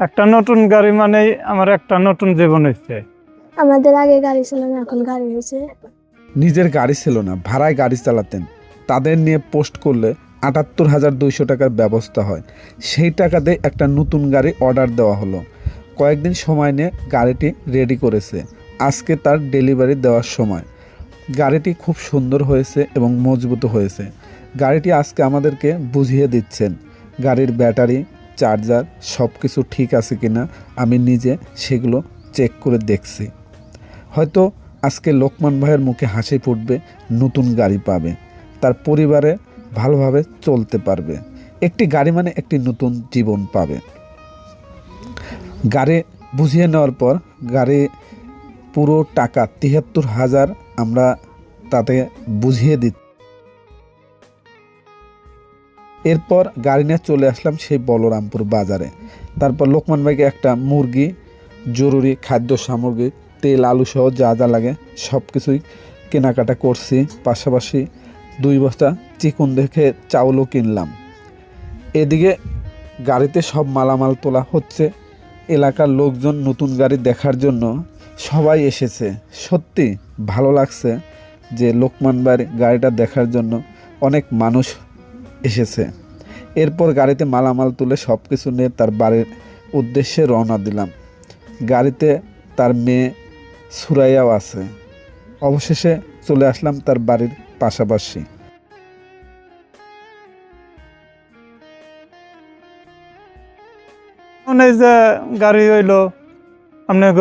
একটা নতুন গাড়ি মানেই আমার একটা নতুন জীবন হচ্ছে আমাদের আগে গাড়ি ছিল না এখন গাড়ি হয়েছে। নিজের গাড়ি ছিল না ভাড়ায় গাড়ি চালাতেন। তাদের নিয়ে পোস্ট করলে আটাত্তর হাজার দুইশো টাকার ব্যবস্থা হয়। সেই টাকাতে একটা নতুন গাড়ি অর্ডার দেওয়া হলো। কয়েকদিন সময় নিয়ে গাড়িটি রেডি করেছে। আজকে তার ডেলিভারি দেওয়ার সময়। গাড়িটি খুব সুন্দর হয়েছে এবং মজবুত হয়েছে। গাড়িটি আজকে আমাদেরকে বুঝিয়ে দিচ্ছেন। গাড়ির ব্যাটারি চার্জার সব কিছু ঠিক আছে কিনা, আমি নিজে সেগুলো চেক করে দেখছি। হয়তো আজকে লোকমান ভাইয়ের মুখে হাসি ফুটবে, নতুন গাড়ি পাবে। তার পরিবারে ভালোভাবে চলতে পারবে। একটি গাড়ি মানে একটি নতুন জীবন পাবে। গাড়ি বুঝিয়ে নেওয়ার পর গাড়ি পুরো টাকা তিয়াত্তর হাজার আমরা তাতে বুঝিয়ে দিই এরপর গাড়ি নিয়ে চলে আসলাম সেই বলরামপুর বাজারে। তারপর লোকমান ভাইকে একটা মুরগি, জরুরি খাদ্য সামগ্রী, তেল, আলু সহ যা যা লাগে সব কিছুই কেনাকাটা করছি। পাশাপাশি দুই বস্তা চিকন দেখে চাউলও কিনলাম। এদিকে গাড়িতে সব মালামাল তোলা হচ্ছে। এলাকার লোকজন নতুন গাড়ি দেখার জন্য সবাই এসেছে। সত্যি ভালো লাগছে যে লোকমান বাড়ি গাড়িটা দেখার জন্য অনেক মানুষ এসেছে। এরপর গাড়িতে মালামাল তুলে সব কিছু নিয়ে তার বাড়ির উদ্দেশ্যে রওনা দিলাম। গাড়িতে তার মেয়ে সুরাইয়াও আছে। অবশেষে চলে আসলাম তার বাড়ির পাশাপাশি। এই যে গাড়ি হইল আপনার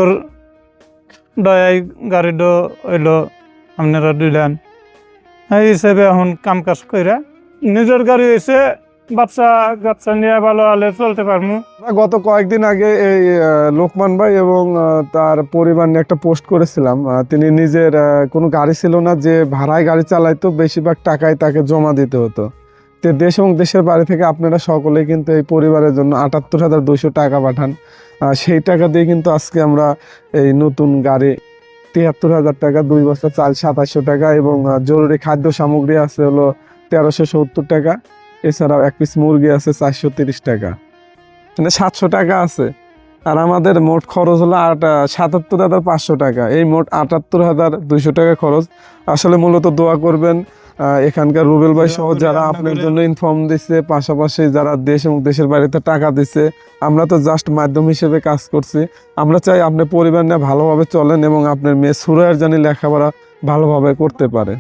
দয়াই গাড়ি দো হইল, আপনারা দিলেন। এই হিসেবে এখন কাম কাজ কইরা নিজের গাড়ি হয়েছে বাচ্চা কাচ্চা নিয়ে ভালো হলে চলতে পারব গত কয়েকদিন আগে এই লোকমান ভাই এবং তার পরিবার নিয়ে একটা পোস্ট করেছিলাম। তিনি নিজের কোনো গাড়ি ছিল না যে ভাড়ায় গাড়ি চালাইতো, বেশিরভাগ টাকায় তাকে জমা দিতে হতো। তো দেশ এবং দেশের বাড়ি থেকে আপনারা সকলেই কিন্তু এই পরিবারের জন্য আটাত্তর হাজার দুইশো টাকা পাঠান। সেই টাকা দিয়ে কিন্তু আজকে আমরা এই নতুন গাড়ি, তিয়াত্তর হাজার টাকা, দুই বস্তা চাল সাতাশশো টাকা এবং জরুরি খাদ্য সামগ্রী আছে হলো তেরোশো সত্তর টাকা। এছাড়াও এক পিস মুরগি আছে চারশো তিরিশ টাকা। মানে সাতশো টাকা আছে। আর আমাদের মোট খরচ হলো আট, সাতাত্তর হাজার পাঁচশো টাকা। এই মোট আটাত্তর হাজার দুইশো টাকা খরচ। আসলে মূলত দোয়া করবেন এখানকার রুবেল ভাই সহ যারা আপনার জন্য ইনফর্ম দিচ্ছে পাশাপাশি যারা দেশ এবং দেশের বাড়িতে টাকা দিচ্ছে আমরা তো জাস্ট মাধ্যম হিসেবে কাজ করছি। আমরা চাই আপনার পরিবার নিয়ে ভালোভাবে চলেন এবং আপনার মেয়ে সুরায়ের জানি লেখাপড়া ভালোভাবে করতে পারে।